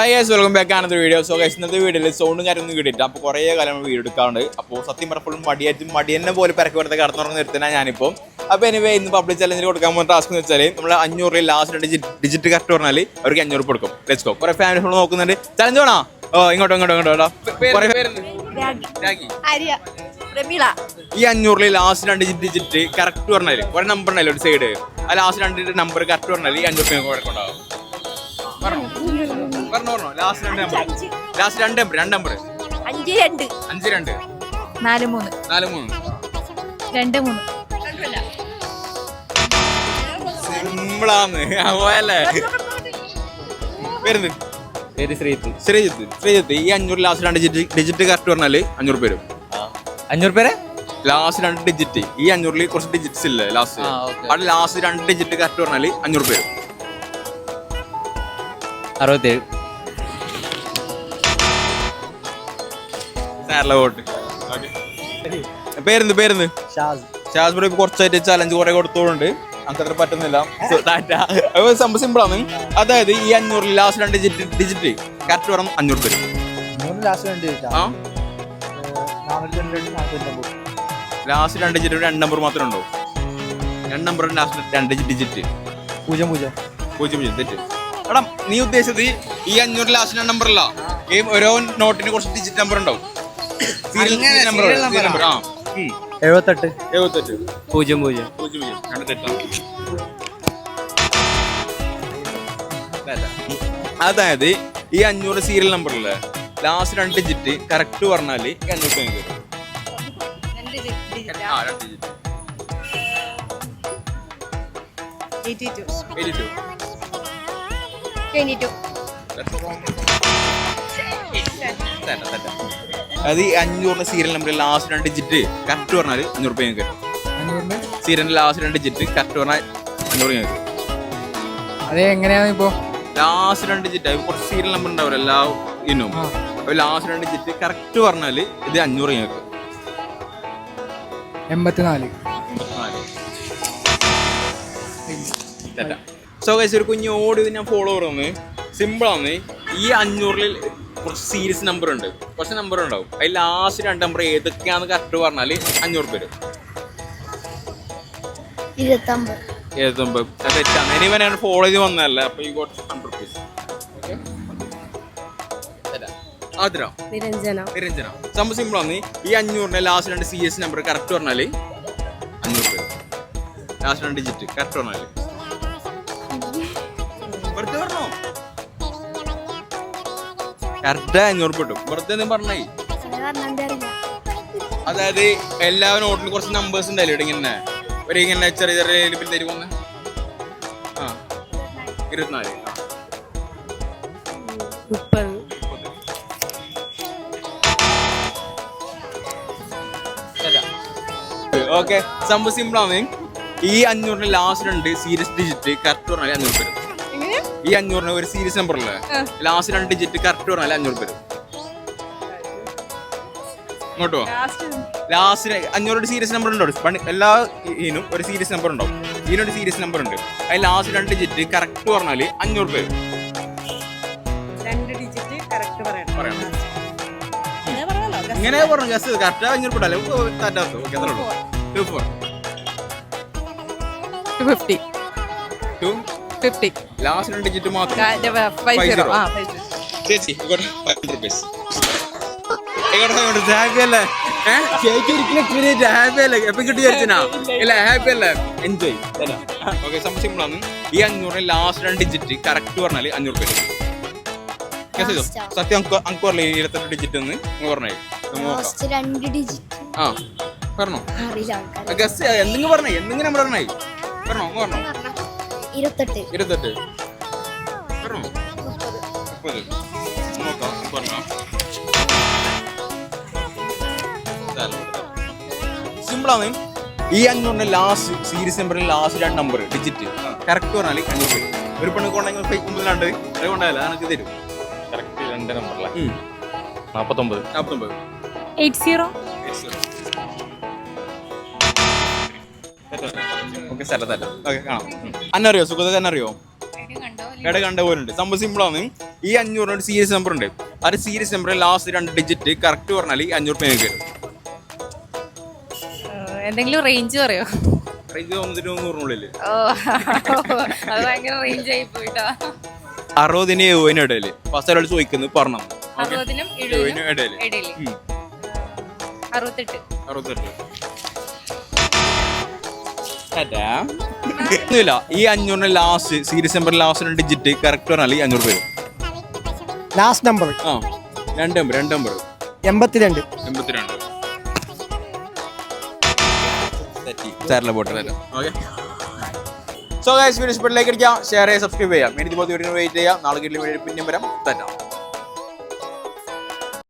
Hi guys welcome back ആണ് video so guys ഇന്നത്തെ വീഡിയോയിൽ സൗണ്ടും കാര്യമൊന്നും കിട്ടിയിട്ട് അപ്പോൾ കുറേ കാലം വീഡിയോ എടുക്കാറുണ്ട്. അപ്പോൾ സത്യം പറഞ്ഞപ്പോഴും മടിയായിട്ട് മടിയെന്നെ പോലെ പരക്ക് വെറുതെ കടന്നുറങ്ങി നിർത്തുന്ന ഞാനിപ്പോൾ അപ്പോൾ എനിവേ ഇന്ന് പബ്ലിക് ചലഞ്ചിൽ കൊടുക്കാൻ പോകുന്ന ടാസ്ക് എന്ന് വെച്ചാൽ നമ്മൾ അഞ്ഞൂറ് രൂപ ലാസ്റ്റ് ഡിജിറ്റ് ഡിജിറ്റ് കറക്റ്റ് പറഞ്ഞാൽ അവർക്ക് അഞ്ഞൂറ് കൊടുക്കും. ലെറ്റ്സ് ഗോ കുറേ ഫാമിലി ഫോൺ നോക്കുന്നുണ്ട്. ചലഞ്ച് വേണോ? ഓ ഇങ്ങോട്ടോ ഇങ്ങോട്ടോ ഇങ്ങോട്ടോ പ്രമീള. ഈ അഞ്ഞൂറിൽ ലാസ്റ്റ് രണ്ട് ഡിജിറ്റ് കറക്റ്റ് പറഞ്ഞാൽ ഒരു നമ്പർ ഉണ്ടല്ലോ ഒരു സൈഡ് ആ ലാസ്റ്റ് രണ്ട് നമ്പർ കറക്റ്റ് പറഞ്ഞാൽ ഈ അഞ്ഞൂറ് പറഞ്ഞോ പറഞ്ഞോ ലാസ്റ്റ് രണ്ട് നമ്പർ ലാസ്റ്റ് രണ്ട് നമ്പർ രണ്ട് നമ്പർ അഞ്ച് രണ്ട്. അഞ്ച് രണ്ട്. നാല് മൂന്ന്. നാല് മൂന്ന്. രണ്ട് മൂന്ന്. സിമ്പിളാന്ന് പോയല്ലേ? വരുന്നത് പേര് ശ്രീജിത്ത്. ശ്രീജിത്ത്. ശ്രീജിത്ത് ഈ അഞ്ഞൂറ് ലാസ്റ്റ് രണ്ട് ഡിജിറ്റ് ഡിജിറ്റ് കറക്റ്റ് പറഞ്ഞാൽ അഞ്ഞൂറ് പേരും അഞ്ഞൂറ് പേരെ? ലാസ്റ്റ് രണ്ട് ഡിജിറ്റ് ഈ അഞ്ഞൂറിൽ കുറച്ച് ഡിജിറ്റ്സ് ഇല്ല ലാസ്റ്റ്. അവിടെ ലാസ്റ്റ് രണ്ട് ഡിജിറ്റ് കറക്റ്റ് പറഞ്ഞാൽ അഞ്ഞൂറ് പേരും അറുപത്തേഴ്. വോട്ട് പേരെന്ത് പേരെന്ത്? ഷാസ്. ബ്രോ ഇപ്പൊ കുറച്ചായിട്ട് ചലഞ്ച് കുറെ കൊടുത്തോണ്ട് അങ്ങനെ അത്ര പറ്റുന്നില്ല സംഭവം സിമ്പിൾ ആണ്. അതായത് ഈ അഞ്ഞൂറിൽ ലാസ്റ്റ് രണ്ട് ഡിജിറ്റ് ഡിജിറ്റ് കറക്റ്റ് പറഞ്ഞ അഞ്ഞൂറ് പേര്. ലാസ്റ്റ് രണ്ട് ഡിജിറ്റ് രണ്ട് നമ്പർ മാത്രമേ ഉണ്ടോ രണ്ട് നമ്പർ ലാസ്റ്റ് രണ്ട് ഡിജിറ്റ് പൂജ്യം പൂജ്യം. പൂജ്യം പൂജ്യം. തെറ്റ്. എടാ നീ ഉദ്ദേശിച്ചത് ഈ അഞ്ഞൂറ് ലാസ്റ്റ് രണ്ട് നമ്പർ അല്ല. ഈ ഓരോ നോട്ടിന് കുറച്ച് ഡിജിറ്റ് നമ്പർ ഉണ്ടാവും. എഴുപത്തെട്ട്. എഴുപത്തെട്ട്. പൂജ്യം പൂജ്യം. പൂജ്യം പൂജ്യം. അതായത് ഈ അഞ്ഞൂറ് സീരിയൽ നമ്പറിൽ ലാസ്റ്റ് രണ്ട് ഡിജിറ്റ് കറക്റ്റ് പറഞ്ഞാൽ അഞ്ഞൂറ് നിങ്ങൾക്ക് തരും. ആ, രണ്ട് digit. Eighty two 82. Twenty two തെറ്റാ, തെറ്റാ. അത് ഈ അഞ്ഞൂറിന് സീരിയൽ നമ്പർ ലാസ്റ്റ് രണ്ട് ഡിജിറ്റ് കറക്റ്റ് പറഞ്ഞാൽ അഞ്ഞൂറ് രൂപ ഞങ്ങൾക്ക് സീരിയലിന്റെ ലാസ്റ്റ് രണ്ട് ഡിജിറ്റ് കറക്റ്റ് പറഞ്ഞാൽ അഞ്ഞൂറ് ഞങ്ങൾക്ക് അത് എങ്ങനെയാണ് ഇപ്പോ ലാസ്റ്റ് രണ്ട് ഡിജിറ്റ് കുറച്ച് സീരിയൽ നമ്പർ ഉണ്ടാവില്ല എല്ലാ ഇനും അപ്പൊ ലാസ്റ്റ് രണ്ട് ഡിജിറ്റ് കറക്റ്റ് പറഞ്ഞാൽ ഇത് അഞ്ഞൂറ് ഞങ്ങൾക്ക് എൺപത്തിനാല് സോ ഗൈസ് ഒരു കുഞ്ഞു ഓടി ഞാൻ ഫോളോ ചെയ്യുന്നത് സിമ്പിളാണ് ഈ അഞ്ഞൂറിൽ കുറച്ച് സീരിയസ് നമ്പർ ഉണ്ട്. കുറച്ച് നമ്പർ ഉണ്ടാവും. അതിൽ ലാസ്റ്റ് രണ്ട് നമ്പർ ഏതൊക്കെയാന്ന് കറക്റ്റ് പറഞ്ഞാൽ അഞ്ഞൂറ് പേര് ഇരുപത്തൊമ്പത്. ഏതൊമ്പത് അത് തെറ്റാണ് ഇനി ഞാൻ ഫോളോ ചെയ്ത് വന്നതല്ല? അപ്പൊ ഈ കുറച്ച് ഹൺഡ്രഡ് റുപ്പീസ് ആതിര. നിരഞ്ജന. നിരഞ്ജന. സംഭവം സിമ്പിളാണ് ഈ അഞ്ഞൂറിന്റെ ലാസ്റ്റ് രണ്ട് സി എസ് നമ്പർ കറക്റ്റ് പറഞ്ഞാൽ അഞ്ഞൂറ് പേര് ലാസ്റ്റ് രണ്ട് ഡിജിറ്റ് കറക്റ്റ് പറഞ്ഞാൽ കറക്റ്റ് അഞ്ഞൂറ് കിട്ടും വെറുതെ ഒന്നും പറഞ്ഞേ അതായത് എല്ലാ നോട്ടിലും കുറച്ച് നമ്പേഴ്സ് ഉണ്ടായില്ലേ ഇവിടെ ഇങ്ങനെ. ഒരു ഇങ്ങനെ ചെറിയ ചെറിയ ലിപിൽ തരുമോന്ന് ആ ഇരുപത്തിനാല്. മുപ്പത്. ഓക്കെ സംഭവം സിമ്പിൾ ആണ്. ഈ അഞ്ഞൂറിന് ലാസ്റ്റ് രണ്ട് സീരിയസ് ഡിജിറ്റ് കറക്റ്റ് പറഞ്ഞാൽ അഞ്ഞൂറ് ഈ അഞ്ഞൂറിന് ഒരു സീരിയസ് നമ്പർ അല്ലേ ലാസ്റ്റ് രണ്ട് ഡിജിറ്റ് കറക്റ്റ് പറഞ്ഞാൽ അഞ്ഞൂറ് പേരും ഇങ്ങോട്ടോ ലാസ്റ്റ് അഞ്ഞൂറ് സീരിയസ് നമ്പർ ഉണ്ടോ? പണ്ട് എല്ലാ ഇതിനും ഒരു സീരിയസ് നമ്പർ ഉണ്ടാവും ഇതിനൊരു സീരിയസ് നമ്പർ ഉണ്ട്. അതിൽ ലാസ്റ്റ് രണ്ട് ഡിജിറ്റ് കറക്റ്റ് പറഞ്ഞാൽ അഞ്ഞൂറ് പറയണം. പറയണം. ഇങ്ങനെ പറഞ്ഞു? ഗസ് കറക്റ്റ് അഞ്ഞൂറ് പെട്ടല്ലേ തെറ്റാത്ത ഓക്കെ അത്രേ ഉള്ളൂ. Two four two fifty two fifty last രണ്ട് ഡിജിറ്റ് മാത്രം ചേച്ചി ഇങ്ങോട്ട് ഫൈവ് റുപ്പീസ് ഹാപ്പി അല്ലേ? ചേച്ചി ഒരിക്കലും ഹാപ്പി അല്ലേ? എപ്പം കിട്ടി ചേച്ചിനാ? ഇല്ല ഹാപ്പി അല്ലേ? എൻജോയ് ഓക്കെ സംഭവം സിമ്പിൾ ആണ്. ഈ അഞ്ഞൂറിന് ലാസ്റ്റ് രണ്ട് ഡിജിറ്റ് കറക്റ്റ് പറഞ്ഞാൽ അഞ്ഞൂറ് രൂപ? സത്യം അങ്ക് പറഞ്ഞില്ലേ ഇരുപത്തെട്ട് ഡിജിറ്റ് എന്ന്? പറഞ്ഞേ. രണ്ട് ഡിജിറ്റ് ആ പറഞ്ഞോ? ഗസ് എന്തെങ്കിലും പറഞ്ഞേ എന്തെങ്കിലും നമ്പർ പറഞ്ഞേ. പറഞ്ഞോ. പറഞ്ഞോ. ഇരുപത്തെട്ട്. ഇരുപത്തെട്ട്. പറഞ്ഞോ. മുപ്പത്. സിമ്പിളാണ്. ഈ അഞ്ഞൂറിന്റെ ലാസ്റ്റ് സീരീസ് നമ്പറിൽ ലാസ്റ്റ് രണ്ട് നമ്പർ ഡിജിറ്റ് കറക്റ്റ് പറഞ്ഞാൽ അഞ്ഞൂറ് ഒരു പെണ്ണ് കൊണ്ടെങ്കിൽ ഫേക്ക് മുമ്പിലുണ്ട് അത് കൊണ്ടല്ല അനക്ക് തരും. കറക്റ്റ് രണ്ട് നമ്പറല്ലേ നാൽപ്പത്തൊമ്പത് നാൽപ്പത്തൊമ്പത് എയ്റ്റ് സീറോ ഓക്കെ സ്ഥലത്തല്ല ഓക്കെ കാണാം. അന്നറിയോ? സുഖത തന്നെ അറിയോ ഇട കണ്ട പോലുണ്ട്. സംഭവം സിമ്പിളാണ് ഈ അഞ്ഞൂറിനോട് സീരിയസ് നമ്പർ ഉണ്ട്. ആ സീരീസ് നമ്പർ ലാസ്റ്റ് രണ്ട് ഡിജിറ്റ് കറക്റ്റ് പറഞ്ഞാൽ അഞ്ഞൂറ് രൂപ വരും എന്തെങ്കിലും റേഞ്ച് പറയോ? റേഞ്ച് നൂറിനുള്ളിൽ അത് ഭയങ്കര റേഞ്ച് ആയി പോയിട്ടാ. അറുപതിന് എഴുപതിന് ഇടയിൽ. ഫസ്റ്റ് ഒരാൾ ചോദിക്കുന്നത് പറഞ്ഞു. അറുപതിനും എഴുപതിനും ഇടയിൽ. അറുപത്തെട്ട്. അറുപത്തെട്ട്. ഒന്നുമില്ല. ഈ അഞ്ഞൂറിന് last series number last digit correct പറഞ്ഞാൽ അഞ്ഞൂറ് വരും ലാസ്റ്റ് നമ്പർ ആ രണ്ട് നമ്പർ രണ്ട് നമ്പർ എൺപത്തിരണ്ട്. എൺപത്തിരണ്ട്. സാറിലെ ഓക്കെ. സോ ഗൈസ് വീഡിയോ അടിക്കാം ഷെയർ ചെയ്യുക സബ്സ്ക്രൈബ് ചെയ്യാം വീഡിയോ വെയിറ്റ് ചെയ്യാം നാളെ കിട്ടിയ പിന്നെ വരാം. തരാം